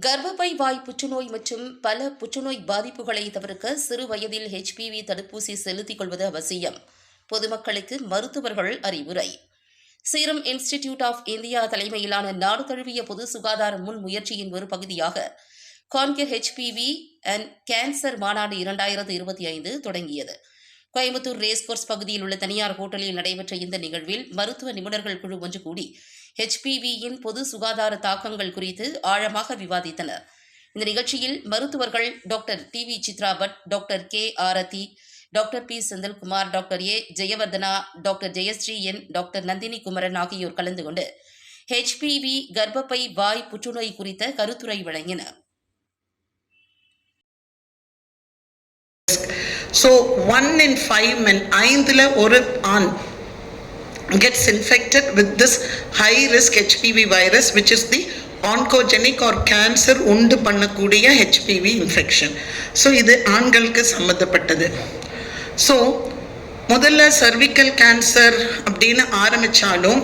கர்ப்பப்பை வாய் புற்றுநோய் மற்றும் பல புற்றுநோய் பாதிப்புகளை தவிர்க்க சிறு வயதில் ஹெச்பிவி தடுப்பூசி செலுத்திக் கொள்வது அவசியம். பொதுமக்களுக்கு மருத்துவர்கள் அறிவுரை. சீரம் இன்ஸ்டிடியூட் ஆஃப் இந்தியா தலைமையிலான நாடு தழுவிய பொது சுகாதார முன்முயற்சியின் ஒரு பகுதியாக கான்கர் ஹெச்பிவி அண்ட் கேன்சர் மாநாடு இரண்டாயிரத்து இருபத்தி ஐந்து தொடங்கியது. கோயம்புத்தூர் ரேஸ்கோர்ஸ் பகுதியில் உள்ள தனியார் ஹோட்டலில் நடைபெற்ற இந்த நிகழ்வில் மருத்துவ நிபுணர்கள் குழு ஒன்று கூடி ஹெச்பிவியின் பொது சுகாதார தாக்கங்கள் குறித்து ஆழமாக விவாதித்தனர். இந்த நிகழ்ச்சியில் மருத்துவர்கள் doctor T V Chitra Bhat doctor K Aarthi doctor P Senthilkumar doctor A Jayavardhana doctor Jayashree N doctor Nandini Kumaran ஆகியோர் கலந்து கொண்டு ஹெச்பிவி கர்ப்பப்பை வாய் புற்றுநோய் குறித்த கருத்துரை வழங்கினர். So one in five men ஐந்தில் ஒரு ஆண் gets infected with this high risk HPV virus which is the oncogenic or cancer உண்டு பண்ணக்கூடிய ஹெச்பிவி இன்ஃபெக்ஷன் ஸோ இது ஆண்களுக்கு சம்மந்தப்பட்டது ஸோ முதல்ல சர்விக்கல் கேன்சர் அப்படின்னு ஆரம்பித்தாலும்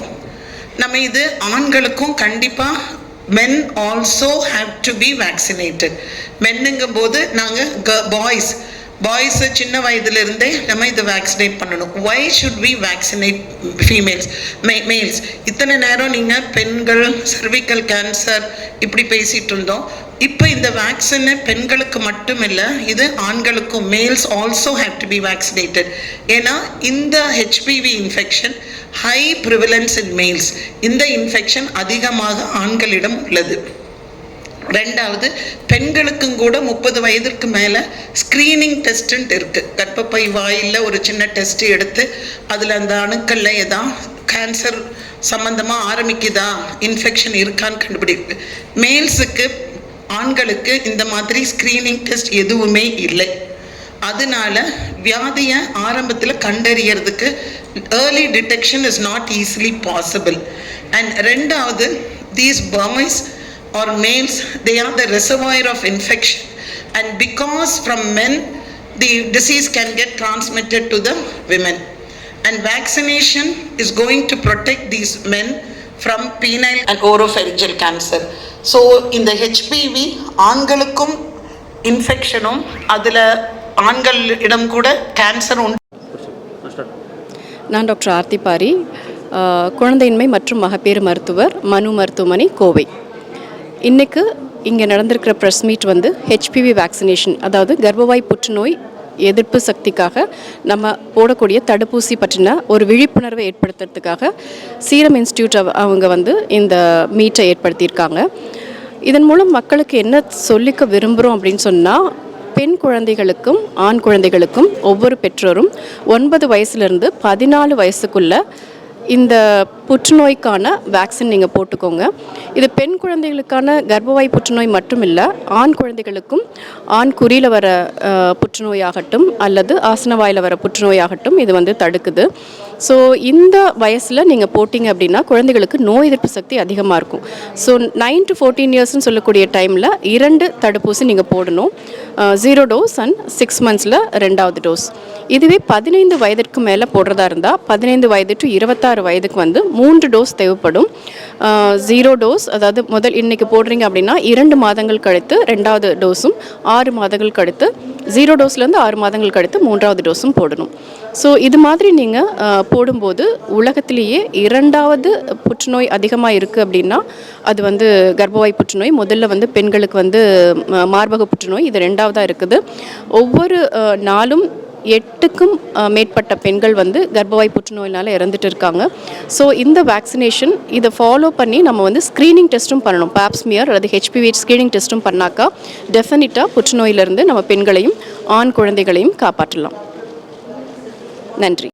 நம்ம இது ஆண்களுக்கும் கண்டிப்பாக men also have to be vaccinated மென்னுங்கும் போது நாங்கள் பாய்ஸ் பாய்ஸு சின்ன வயதுலேருந்தே நம்ம இதை வேக்சினேட் பண்ணணும். Why should we vaccinate females may males இத்தனை நேரம் நீங்கள் பெண்கள் சர்விக்கல் கேன்சர் இப்படி பேசிகிட்டு இருந்தோம். இப்போ இந்த வேக்சினை பெண்களுக்கு மட்டும் இல்லை இது ஆண்களுக்கும் males also have to be vaccinated ஏன்னா இந்த HPV infection high prevalence in males இந்த இன்ஃபெக்ஷன் அதிகமாக ஆண்களிடம் உள்ளது. ரெண்டாவது பெண்களுக்கும் கூட முப்பது வயதிற்கு மேலே ஸ்க்ரீனிங் டெஸ்ட்டுன்ட்டு இருக்குது கர்ப்பப்பை வாயில் ஒரு சின்ன டெஸ்ட் எடுத்து அதில் அந்த அணுக்களில் எதா கேன்சர் சம்மந்தமாக ஆரம்பிக்குதா இன்ஃபெக்ஷன் இருக்கான்னு கண்டுபிடிக்கு. மேல்ஸுக்கு ஆண்களுக்கு இந்த மாதிரி ஸ்க்ரீனிங் டெஸ்ட் எதுவுமே இல்லை. அதனால வியாதியை ஆரம்பத்தில் கண்டறியறதுக்கு early detection is not easily possible and ரெண்டாவது these boys or males, they are the reservoir of infection. And because from men, the disease can get transmitted to the women. And vaccination is going to protect these men from penile and oropharyngeal cancer. So, in the HPV, ஆண்களுக்கும் இன்ஃபெக்ஷனும் அதில் ஆண்கள் இடம் கூட cancer உண்டு நான் doctor Aarthi Pari குழந்தையின்மை மற்றும் மகப்பேறு மருத்துவர் மனு மருத்துவமனை கோவை இன்றைக்கு இங்கே நடந்திருக்கிற ப்ரெஸ் மீட் வந்து ஹெச்பிவி வேக்சினேஷன் அதாவது கர்ப்பவாய் புற்றுநோய் எதிர்ப்பு சக்திக்காக நம்ம போடக்கூடிய தடுப்பூசி பற்றின ஒரு விழிப்புணர்வை ஏற்படுத்துறதுக்காக சீரம் இன்ஸ்டியூட் அவங்க வந்து இந்த மீட்டை ஏற்படுத்தியிருக்காங்க. இதன் மூலம் மக்களுக்கு என்ன சொல்லிக்க விரும்புகிறோம் அப்படின்னு சொன்னால் பெண் குழந்தைகளுக்கும் ஆண் குழந்தைகளுக்கும் ஒவ்வொரு பெற்றோரும் ஒன்பது வயசுலேருந்து பதினாலு வயசுக்குள்ள இந்த புற்றுநோய்க்கான வேக்சின் நீங்கள் போட்டுக்கோங்க. இது பெண் குழந்தைகளுக்கான கர்ப்பவாய் புற்றுநோய் மட்டும் இல்லை ஆண் குழந்தைகளுக்கும் ஆண் குறியில் வர புற்றுநோயாகட்டும் அல்லது ஆசனவாயில் வர புற்றுநோயாகட்டும் இது வந்து தடுக்குது. ஸோ இந்த வயசில் நீங்கள் போட்டிங்க அப்படின்னா குழந்தைகளுக்கு நோய் எதிர்ப்பு சக்தி அதிகமாக இருக்கும். ஸோ நைன் டு ஃபோர்டீன் இயர்ஸ்னு சொல்லக்கூடிய டைமில் இரண்டு தடுப்பூசி நீங்கள் போடணும். ஜீரோ டோஸ் அண்ட் சிக்ஸ் மந்த்ஸில் ரெண்டாவது டோஸ் இதுவே பதினைந்து வயதிற்கு மேலே போடுறதா இருந்தால் பதினைந்து வயது டு இருபத்தாறு வயதுக்கு வந்து மூன்று டோஸ் தேவைப்படும். ஜீரோ டோஸ் அதாவது முதல் இன்னைக்கு போடுறீங்க அப்படின்னா இரண்டு மாதங்கள் கழித்து ரெண்டாவது டோஸும் ஆறு மாதங்கள் கழித்து ஜீரோ டோஸ்லேருந்து ஆறு மாதங்கள் கழித்து மூன்றாவது டோஸும் போடணும். ஸோ இது மாதிரி நீங்கள் போடும்போது உலகத்திலேயே இரண்டாவது புற்றுநோய் அதிகமாக இருக்குது அப்படின்னா அது வந்து கர்ப்பவாய் புற்றுநோய் முதல்ல வந்து பெண்களுக்கு வந்து மார்பக புற்றுநோய் இது ரெண்டாவதாக இருக்குது. ஒவ்வொரு நாளும் எட்டுக்கும் மேற்பட்ட பெண்கள் வந்து கர்ப்பவாய் புற்றுநோயினால் இறந்துட்டு இருக்காங்க ஸோ இந்த வேக்சினேஷன் இதை ஃபாலோ பண்ணி நம்ம வந்து ஸ்க்ரீனிங் டெஸ்ட்டும் பண்ணணும். பேப்ஸ்மியர் அல்லது ஹெச்பிவி ஸ்க்ரீனிங் டெஸ்ட்டும் பண்ணாக்கா டெஃபினட்டாக புற்றுநோயிலிருந்து நம்ம பெண்களையும் ஆண் குழந்தைகளையும் காப்பாற்றலாம். நன்றி.